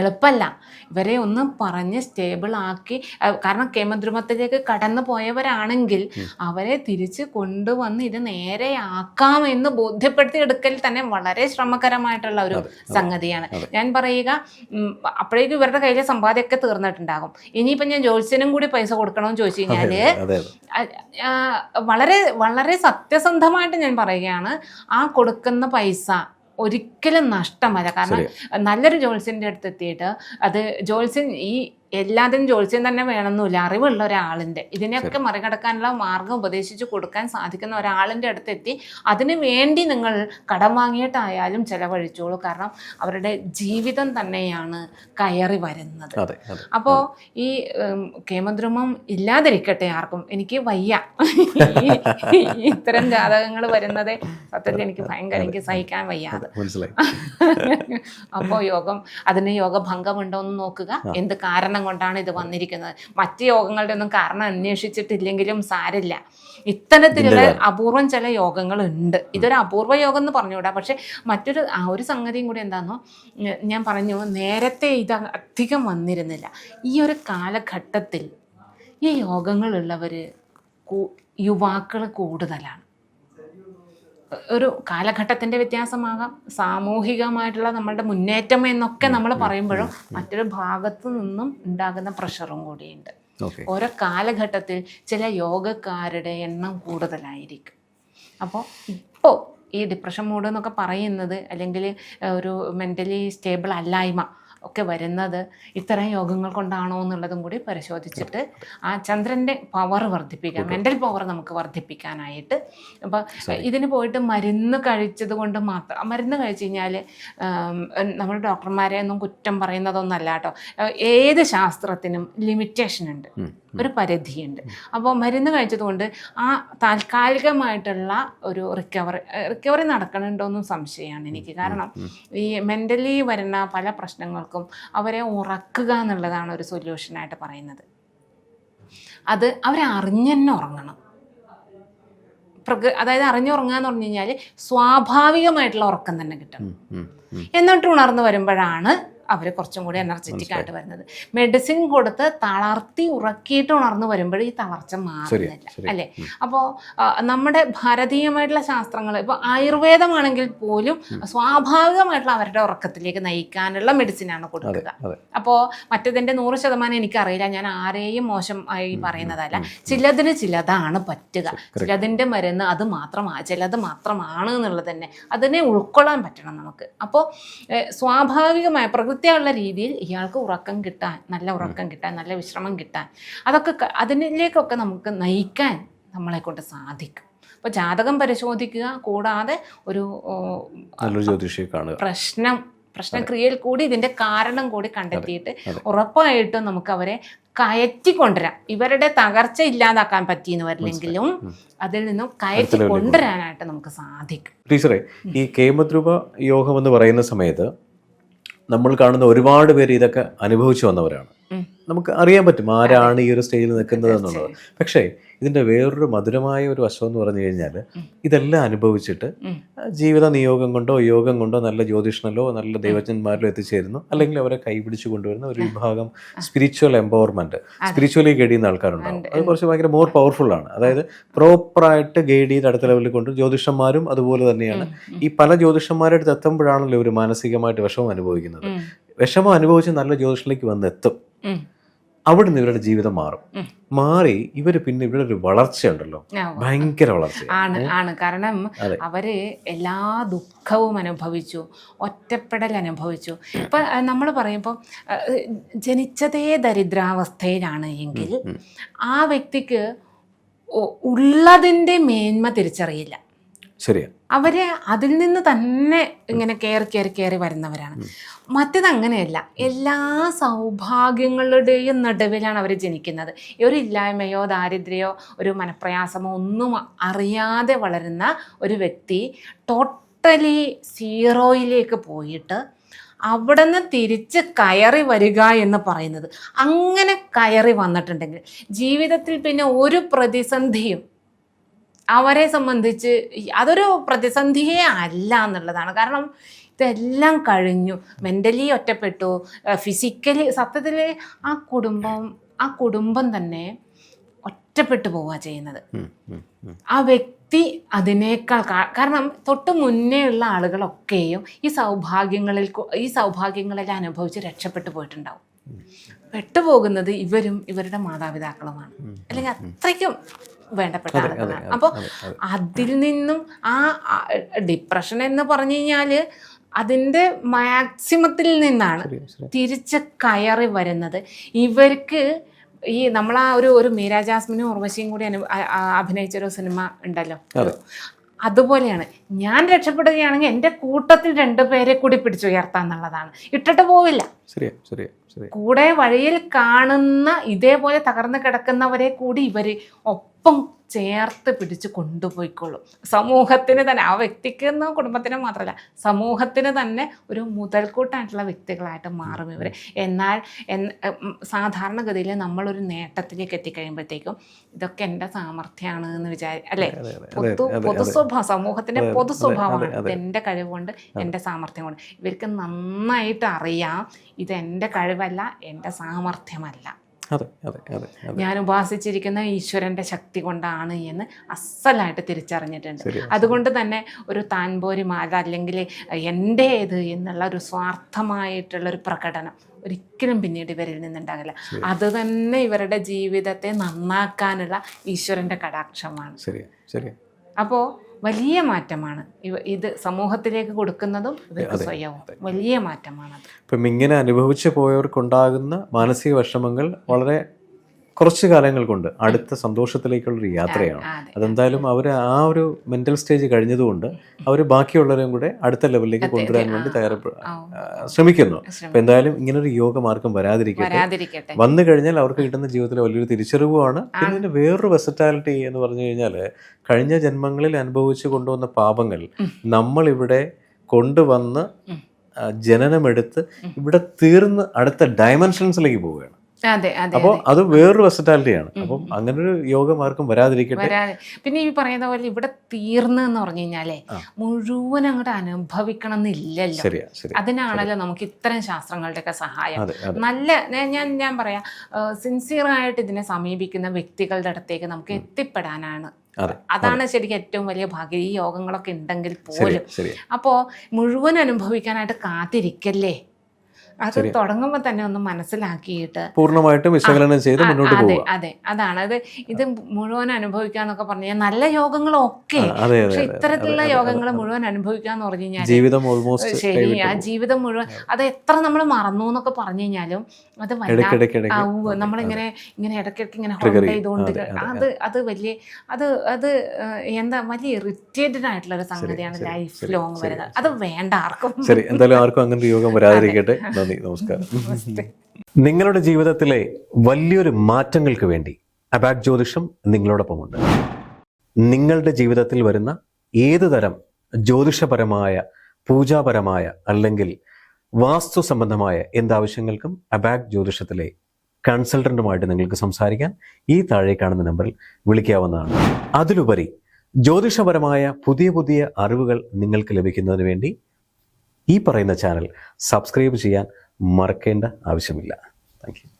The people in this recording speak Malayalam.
എളുപ്പമല്ല ഇവരെ ഒന്ന് പറഞ്ഞ് സ്റ്റേബിൾ ആക്കി കാരണം കേമദ്രുമത്തിലേക്ക് കടന്നു പോയവരാണെങ്കിൽ അവരെ തിരിച്ച് കൊണ്ടുവന്ന് ഇത് നേരെയാക്കാം എന്ന് ബോധ്യപ്പെടുത്തി എടുക്കൽ തന്നെ വളരെ ശ്രമകരമായിട്ടുള്ള ഒരു സംഗതിയാണ്. ഞാൻ പറയുക അപ്പോഴേക്കും ഇവരുടെ കയ്യിലെ സമ്പാദ്യമൊക്കെ തീർന്നിട്ടുണ്ടാകും. ഇനിയിപ്പം ഞാൻ ജോത്സ്യനും കൂടി പൈസ കൊടുക്കണമെന്ന് ചോദിച്ചു കഴിഞ്ഞാൽ വളരെ വളരെ സത്യസന്ധമായിട്ട് ഞാൻ പറയുകയാണ് ആ കൊടുക്കുന്ന പൈസ ഒരിക്കലും നഷ്ടമല്ല. കാരണം നല്ലൊരു ജോത്സ്യന്റെ അടുത്ത് എത്തിയിട്ട് അത് ജോത്സ്യൻ ഈ എല്ലാത്തിനും ജോത്സ്യം തന്നെ വേണമെന്നില്ല. അറിവുള്ള ഒരാളിന്റെ. ഇതിനെയൊക്കെ മറികടക്കാനുള്ള മാർഗം ഉപദേശിച്ച് കൊടുക്കാൻ സാധിക്കുന്ന ഒരാളിന്റെ അടുത്തെത്തി. അതിനു വേണ്ടി നിങ്ങൾ കടം വാങ്ങിയിട്ടായാലും ചെലവഴിച്ചോളൂ. കാരണം അവരുടെ ജീവിതം തന്നെയാണ് കയറി വരുന്നത്. അപ്പോ അപ്പോൾ ഈ കേമദ്രുമം ഇല്ലാതിരിക്കട്ടെ ആർക്കും. എനിക്ക് വയ്യ. ഇത്തരം ജാതകങ്ങൾ വരുന്നത് സത്യത്തിൽ എനിക്ക് ഭയങ്കര എനിക്ക് സഹിക്കാൻ വയ്യാതെ അപ്പോ അപ്പോൾ യോഗം അതിന് യോഗഭംഗമുണ്ടോ എന്ന് നോക്കുക. എന്ത് കാരണം കൊണ്ടാണ് ഇത് വന്നിരിക്കുന്നത്. മറ്റ് യോഗങ്ങളുടെ ഒന്നും കാരണം അന്വേഷിച്ചിട്ടില്ലെങ്കിലും സാരില്ല ഇത്തരത്തിലുള്ള അപൂർവം ചില യോഗങ്ങളുണ്ട്. ഇതൊരു അപൂർവ യോഗം എന്ന് പറഞ്ഞുകൂടാ. പക്ഷെ മറ്റൊരു ആ ഒരു സംഗതിയും കൂടി എന്താണെന്നോ ഞാൻ പറഞ്ഞു നേരത്തെ ഇത് അധികം വന്നിരുന്നില്ല. ഈ ഒരു കാലഘട്ടത്തിൽ ഈ യോഗങ്ങളുള്ളവർ യുവാക്കൾ കൂടുതലാണ്. ഒരു കാലഘട്ടത്തിന്റെ വ്യത്യാസമാകാം. സാമൂഹികമായിട്ടുള്ള നമ്മളുടെ മുന്നേറ്റം എന്നൊക്കെ നമ്മൾ പറയുമ്പോഴും മറ്റൊരു ഭാഗത്തു നിന്നും ഉണ്ടാകുന്ന പ്രഷറും കൂടിയുണ്ട്. ഓരോ കാലഘട്ടത്തിൽ ചില യോഗക്കാരുടെ എണ്ണം കൂടുതലായിരിക്കും. അപ്പോൾ ഇപ്പോൾ ഈ ഡിപ്രഷൻ മൂഡ് എന്നൊക്കെ പറയുന്നത് അല്ലെങ്കിൽ ഒരു മെന്റലി സ്റ്റേബിൾ അല്ലായ്മ ഒക്കെ വരുന്നത് ഇത്തരം യോഗങ്ങൾ കൊണ്ടാണോ എന്നുള്ളതും കൂടി പരിശോധിച്ചിട്ട് ആ ചന്ദ്രന്റെ പവർ വർദ്ധിപ്പിക്കാം മെന്റൽ പവർ നമുക്ക് വർദ്ധിപ്പിക്കാനായിട്ട്. അപ്പോൾ ഇതിന് പോയിട്ട് മരുന്ന് കഴിച്ചത് കൊണ്ട് മാത്രം മരുന്ന് കഴിച്ചു കഴിഞ്ഞാൽ നമ്മൾ ഡോക്ടർമാരെ ഒന്നും കുറ്റം പറയുന്നതൊന്നല്ല കേട്ടോ. ഏത് ശാസ്ത്രത്തിനും ലിമിറ്റേഷൻ ഉണ്ട്. ഒരു പരിധിയുണ്ട്. അപ്പോൾ മരുന്ന് കഴിച്ചതുകൊണ്ട് ആ താൽക്കാലികമായിട്ടുള്ള ഒരു റിക്കവറി റിക്കവറി നടക്കണുണ്ടോയെന്നും സംശയമാണ് എനിക്ക്. കാരണം ഈ മെന്റലി വരുന്ന പല പ്രശ്നങ്ങൾക്കും അവരെ ഉറക്കുക എന്നുള്ളതാണ് ഒരു സൊല്യൂഷനായിട്ട് പറയുന്നത്. അത് അവരെ അറിഞ്ഞു ഉറങ്ങണം. പ്രകൃ അതായത് അറിഞ്ഞുറങ്ങുക എന്ന് പറഞ്ഞു കഴിഞ്ഞാൽ സ്വാഭാവികമായിട്ടുള്ള ഉറക്കം തന്നെ കിട്ടും എന്നിട്ട് ഉണർന്നു വരുമ്പോഴാണ് അവർ കുറച്ചും കൂടി എനർജറ്റിക് ആയിട്ട് വരുന്നത്. മെഡിസിൻ കൊടുത്ത് തളർത്തി ഉറക്കിയിട്ട് ഉണർന്നു വരുമ്പോൾ ഈ തളർച്ച മാറുന്നില്ല അല്ലേ? അപ്പോൾ നമ്മുടെ ഭാരതീയമായിട്ടുള്ള ശാസ്ത്രങ്ങൾ ഇപ്പോൾ ആയുർവേദമാണെങ്കിൽ പോലും സ്വാഭാവികമായിട്ടുള്ള അവരുടെ ഉറക്കത്തിലേക്ക് നയിക്കാനുള്ള മെഡിസിനാണ് ആണ് കൊടുക്കുക. അപ്പോൾ മറ്റതിന്റെ നൂറ് ശതമാനം എനിക്കറിയില്ല. ഞാൻ ആരെയും മോശമായി പറയുന്നതല്ല. ചിലതിന് ചിലതാണ് പറ്റുക. ചിലതിന്റെ മരുന്ന് അത് മാത്രമാണ് ചിലത് മാത്രമാണ് എന്നുള്ളത് തന്നെ. അതിനെ ഉൾക്കൊള്ളാൻ പറ്റണം നമുക്ക്. അപ്പോൾ സ്വാഭാവികമായ പ്രകൃതിയുള്ള രീതിയിൽ ഇയാൾക്ക് ഉറക്കം കിട്ടാൻ നല്ല ഉറക്കം കിട്ടാൻ നല്ല വിശ്രമം കിട്ടാൻ അതൊക്കെ അതിനിലേക്കൊക്കെ നമുക്ക് നയിക്കാൻ നമ്മളെ കൊണ്ട് സാധിക്കും. അപ്പോൾ ജാതകം പരിശോധിക്കുക കൂടാതെ ഒരു ജ്യോതിഷിയെ കാണുക. പ്രശ്നം പ്രശ്നക്രിയയിൽ കൂടി ഇതിന്റെ കാരണം കൂടി കണ്ടെത്തിയിട്ട് ഉറപ്പായിട്ടും നമുക്ക് അവരെ കയറ്റി കൊണ്ടുവരാം. ഇവരുടെ തകർച്ച ഇല്ലാതാക്കാൻ പറ്റിയെന്ന് വരില്ലെങ്കിലും അതിൽ നിന്നും കയറ്റി കൊണ്ടുവരാനായിട്ട് നമുക്ക് സാധിക്കും. ടീച്ചറെ ഈ കേമദ്രുവ യോഗം എന്ന് പറയുന്ന സമയത്ത് നമ്മൾ കാണുന്ന ഒരുപാട് പേര് ഇതൊക്കെ അനുഭവിച്ചു വന്നവരാണ്. നമുക്ക് അറിയാൻ പറ്റും ആരാണ് ഈ ഒരു സ്റ്റേജിൽ നിൽക്കുന്നത് എന്നുള്ളത്. പക്ഷേ ഇതിന്റെ വേറൊരു മധുരമായ ഒരു വശം എന്ന് പറഞ്ഞു കഴിഞ്ഞാൽ ഇതെല്ലാം അനുഭവിച്ചിട്ട് ജീവിത നിയോഗം കൊണ്ടോ യോഗം കൊണ്ടോ നല്ല ജ്യോതിഷനിലോ നല്ല ദൈവജ്ഞന്മാരിലോ എത്തിച്ചേരുന്നു. അല്ലെങ്കിൽ അവരെ കൈപിടിച്ചു കൊണ്ടുവരുന്ന ഒരു വിഭാഗം സ്പിരിച്വൽ എംപവർമെന്റ് സ്പിരിച്വലി ഗൈഡ് ചെയ്യുന്ന ആൾക്കാരുണ്ടാവും. അത് കുറച്ച് ഭയങ്കര മോർ പവർഫുൾ ആണ്. അതായത് പ്രോപ്പറായിട്ട് ഗൈഡ് ചെയ്ത് അടുത്ത ലെവലിൽ കൊണ്ട് ജ്യോതിഷന്മാരും അതുപോലെ തന്നെയാണ് ഈ പല ജ്യോതിഷന്മാരുടെ അടുത്ത് എത്തുമ്പോഴാണല്ലോ ഒരു മാനസികമായിട്ട് വിഷമം അനുഭവിക്കുന്നത്. വിഷമം അനുഭവിച്ച് നല്ല ജ്യോതിഷത്തിലേക്ക് വന്നെത്തും. എത്തും അവിടെ നിന്ന് ഇവരുടെ ജീവിതം മാറും. മാറി ഇവർ പിന്നെ ഇവിടെ ഒരു വളർച്ചയുണ്ടല്ലോ. ഉണ്ടല്ലോ ഭയങ്കര വളർച്ച ആണ് ആണ്. കാരണം. അവർ എല്ലാ ദുഃഖവും അനുഭവിച്ചു ഒറ്റപ്പെടൽ അനുഭവിച്ചു. ഇപ്പൊ നമ്മൾ പറയുമ്പോൾ ജനിച്ചതേ ദരിദ്രാവസ്ഥയിലാണ് എങ്കിൽ ആ വ്യക്തിക്ക് ഉള്ളതിന്റെ മേന്മ തിരിച്ചറിയില്ല. ശരിയാ. അവർ അതിൽ നിന്ന് തന്നെ ഇങ്ങനെ കയറി കയറി കയറി വരുന്നവരാണ്. മറ്റേത് അങ്ങനെയല്ല. എല്ലാ സൗഭാഗ്യങ്ങളുടെയും നടുവിലാണ് അവർ ജനിക്കുന്നത്. ഒരു ഇല്ലായ്മയോ ദാരിദ്ര്യമോ ഒരു മനപ്രയാസമോ ഒന്നും അറിയാതെ വളരുന്ന ഒരു വ്യക്തി ടോട്ടലി സീറോയിലേക്ക് പോയിട്ട് അവിടെ നിന്ന് തിരിച്ച് കയറി വരിക എന്ന് പറയുന്നത്. അങ്ങനെ കയറി വന്നിട്ടുണ്ടെങ്കിൽ ജീവിതത്തിൽ പിന്നെ ഒരു പ്രതിസന്ധിയും അവരെ സംബന്ധിച്ച് അതൊരു പ്രതിസന്ധിയേ അല്ല എന്നുള്ളതാണ്. കാരണം ഇതെല്ലാം കഴിഞ്ഞു. മെന്റലി ഒറ്റപ്പെട്ടു. ഫിസിക്കലി സത്യത്തിൽ ആ കുടുംബം ആ കുടുംബം തന്നെ ഒറ്റപ്പെട്ടു പോവുക ചെയ്യുന്നത്. ആ വ്യക്തി അതിനേക്കാൾ കാരണം തൊട്ട് മുന്നേ ഉള്ള ആളുകളൊക്കെയും ഈ സൗഭാഗ്യങ്ങളിൽ ഈ സൗഭാഗ്യങ്ങളെല്ലാം അനുഭവിച്ച് രക്ഷപ്പെട്ടു പോയിട്ടുണ്ടാവും. പെട്ടുപോകുന്നത് ഇവരും ഇവരുടെ മാതാപിതാക്കളുമാണ്. അല്ലെങ്കിൽ അത്രയ്ക്കും വേണ്ടപ്പെട്ട ആളുകളാണ്. അപ്പോൾ അതിൽ നിന്നും ആ ഡിപ്രഷൻ എന്ന് പറഞ്ഞു കഴിഞ്ഞാൽ അതിന്റെ മാക്സിമത്തിൽ നിന്നാണ് തിരിച്ച് കയറി വരുന്നത്. ഇവർക്ക് ഈ നമ്മൾ ആ ഒരു ഒരു മീര ജാസ്മിനും ഉർവശിയും കൂടി അനു ആ അഭിനയിച്ചൊരു സിനിമ ഉണ്ടല്ലോ. അതുപോലെയാണ്. ഞാൻ രക്ഷപ്പെടുകയാണെങ്കിൽ എന്റെ കൂട്ടത്തിൽ രണ്ടു പേരെ കൂടി പിടിച്ചുയർത്താന്നുള്ളതാണ്. ഇട്ടിട്ട് പോവില്ല. കൂടെ വഴിയിൽ കാണുന്ന ഇതേപോലെ തകർന്നു കിടക്കുന്നവരെ കൂടി ഇവർ ഒപ്പം ചേർത്ത് പിടിച്ച് കൊണ്ടുപോയിക്കൊള്ളും സമൂഹത്തിന് തന്നെ ആ വ്യക്തിക്ക് എന്നോ കുടുംബത്തിന് മാത്രമല്ല സമൂഹത്തിന് തന്നെ ഒരു മുതൽക്കൂട്ടായിട്ടുള്ള വ്യക്തികളായിട്ട് മാറും ഇവർ എന്നാൽ സാധാരണഗതിയിൽ നമ്മളൊരു നേട്ടത്തിലേക്ക് എത്തിക്കഴിയുമ്പോഴത്തേക്കും ഇതൊക്കെ എന്റെ സാമർഥ്യമാണ് എന്ന് വിചാരി അല്ലേ? പൊതു പൊതു സ്വഭാവം സമൂഹത്തിന്റെ പൊതു സ്വഭാവമാണ്. ഇത് എന്റെ കഴിവുകൊണ്ട് എന്റെ സാമർഥ്യം കൊണ്ട് ഇവർക്ക് നന്നായിട്ട് അറിയാം ഇത് എന്റെ കഴിവല്ല എന്റെ സാമർഥ്യമല്ല. അതെ അതെ അതെ ഞാൻ ഉപാസിച്ചിരിക്കുന്ന ഈശ്വരന്റെ ശക്തി കൊണ്ടാണ് എന്ന് അസലായിട്ട് തിരിച്ചറിഞ്ഞിട്ടുണ്ട്. അതുകൊണ്ട് തന്നെ ഒരു താൻപോരി മാല അല്ലെങ്കിൽ എന്റെ ഇത് എന്നുള്ള ഒരു സ്വാർത്ഥമായിട്ടുള്ള ഒരു പ്രകടനം ഒരിക്കലും പിന്നീട് ഇവരിൽ നിന്നുണ്ടാകില്ല. അത് തന്നെ ഇവരുടെ ജീവിതത്തെ നന്നാക്കാനുള്ള ഈശ്വരന്റെ കടാക്ഷമാണ്. ശരി ശരി അപ്പോൾ വലിയ മാറ്റമാണ്. ഇത് സമൂഹത്തിലേക്ക് കൊടുക്കുന്നതും ഇവർക്ക് സ്വയവും. വലിയ മാറ്റമാണ് ഇപ്പം ഇങ്ങനെ അനുഭവിച്ചു പോയവർക്കുണ്ടാകുന്ന മാനസിക വിഷമങ്ങൾ വളരെ കുറച്ച് കാലങ്ങൾ കൊണ്ട് അടുത്ത സന്തോഷത്തിലേക്കുള്ളൊരു യാത്രയാണ്. അതെ അതെന്തായാലും അവർ ആ ഒരു മെന്റൽ സ്റ്റേജ് കഴിഞ്ഞതുകൊണ്ട് അവർ ബാക്കിയുള്ളവരെയും കൂടെ അടുത്ത ലെവലിലേക്ക് കൊണ്ടുവരാൻ വേണ്ടി. ആ, ശ്രമിക്കുന്നു. അപ്പൊ എന്തായാലും ഇങ്ങനൊരു യോഗ മാർഗം വരാതിരിക്കട്ടെ. വന്നു കഴിഞ്ഞാൽ അവർക്ക് കിട്ടുന്ന ജീവിതത്തിലെ വലിയൊരു തിരിച്ചറിവുമാണ്. പിന്നെ ഇതിന്റെ വേറൊരു വെസറ്റാലിറ്റി എന്ന് പറഞ്ഞു കഴിഞ്ഞാൽ കഴിഞ്ഞ ജന്മങ്ങളിൽ അനുഭവിച്ചു കൊണ്ടുവന്ന പാപങ്ങൾ നമ്മളിവിടെ കൊണ്ടുവന്ന് ജനനമെടുത്ത് ഇവിടെ തീർന്ന് അടുത്ത ഡയമെൻഷൻസിലേക്ക് പോവുകയാണ്. അപ്പോൾ അത്. വേറൊരു വെസറ്റാലിറ്റിയാണ് അപ്പം അങ്ങനെ ഒരു യോഗം ആർക്കും വരാതിരിക്കട്ടെ. വരാതെ. പിന്നെ ഈ പറയുന്ന പോലെ ഇവിടെ തീർന്നു എന്ന് പറഞ്ഞു കഴിഞ്ഞാലേ മുഴുവൻ അങ്ങോട്ട് അനുഭവിക്കണം എന്നില്ലല്ലോ അതിനാണല്ലോ നമുക്ക് ഇത്തരം ശാസ്ത്രങ്ങളുടെയൊക്കെ സഹായം. നല്ല ഞാൻ- ഞാൻ പറയാ ആയിട്ട് ഇതിനെ സമീപിക്കുന്ന വ്യക്തികളുടെ അടുത്തേക്ക് നമുക്ക് എത്തിപ്പെടാനാണ്. അതാണ് ശരിക്കും ഏറ്റവും വലിയ ഭാഗ്യം. ഈ യോഗങ്ങളൊക്കെ ഉണ്ടെങ്കിൽ പോലും. അപ്പോ അപ്പോൾ മുഴുവൻ അനുഭവിക്കാനായിട്ട് കാത്തിരിക്കല്ലേ? അത് തുടങ്ങുമ്പോൾ തന്നെ ഒന്ന് മനസ്സിലാക്കിയിട്ട് പൂർണമായിട്ടും വിശകലനം ചെയ്ത് മുന്നോട്ട് അതെ അതെ. അതാണ്. അത് ഇത് മുഴുവൻ അനുഭവിക്കാന്നൊക്കെ എന്നൊക്കെ കഴിഞ്ഞാൽ നല്ല യോഗങ്ങളൊക്കെ. പക്ഷെ ഇത്തരത്തിലുള്ള യോഗങ്ങൾ മുഴുവൻ മുഴുവൻ അനുഭവിക്കാന്ന് പറഞ്ഞു കഴിഞ്ഞാൽ ജീവിതം ഓൾമോസ്റ്റ് ശരി ആ ജീവിതം മുഴുവൻ അത്. എത്ര നമ്മൾ മറന്നു എന്നൊക്കെ പറഞ്ഞു കഴിഞ്ഞാലും അത്. നമ്മളിങ്ങനെ ഇങ്ങനെ ഇടയ്ക്കിടയ്ക്ക് ഇങ്ങനെ ഹോൾഡ് ചെയ്തുകൊണ്ട് അതെ, അതെ, വലിയ അത് അത് എന്താ വലിയ ഇറിറ്റേറ്റഡ് ആയിട്ടുള്ള ഒരു സംഗതിയാണ് ലൈഫ് ലോങ് വരുന്നത് അത് വേണ്ട ആർക്കും. ശരി എന്തായാലും ആർക്കും അങ്ങനെ യോഗം വരാതിരിക്കട്ടെ. നന്ദി നമസ്കാരം. നിങ്ങളുടെ ജീവിതത്തിലെ വലിയൊരു മാറ്റങ്ങൾക്ക് വേണ്ടി അബാക് ജ്യോതിഷം നിങ്ങളോടൊപ്പമുണ്ട്. നിങ്ങളുടെ ജീവിതത്തിൽ വരുന്ന ഏത് തരം ജ്യോതിഷപരമായ പൂജാപരമായ അല്ലെങ്കിൽ വാസ്തു സംബന്ധമായ എന്താവശ്യങ്ങൾക്കും അബാക് ജ്യോതിഷത്തിലെ കൺസൾട്ടന്റുമായിട്ട് നിങ്ങൾക്ക് സംസാരിക്കാൻ ഈ താഴെ കാണുന്ന നമ്പറിൽ വിളിക്കാവുന്നതാണ്. അതിലുപരി ജ്യോതിഷപരമായ പുതിയ പുതിയ അറിവുകൾ നിങ്ങൾക്ക് ലഭിക്കുന്നതിന് വേണ്ടി ഈ പറയുന്ന ചാനൽ സബ്സ്ക്രൈബ് ചെയ്യാൻ മറക്കേണ്ട ആവശ്യമില്ല. താങ്ക്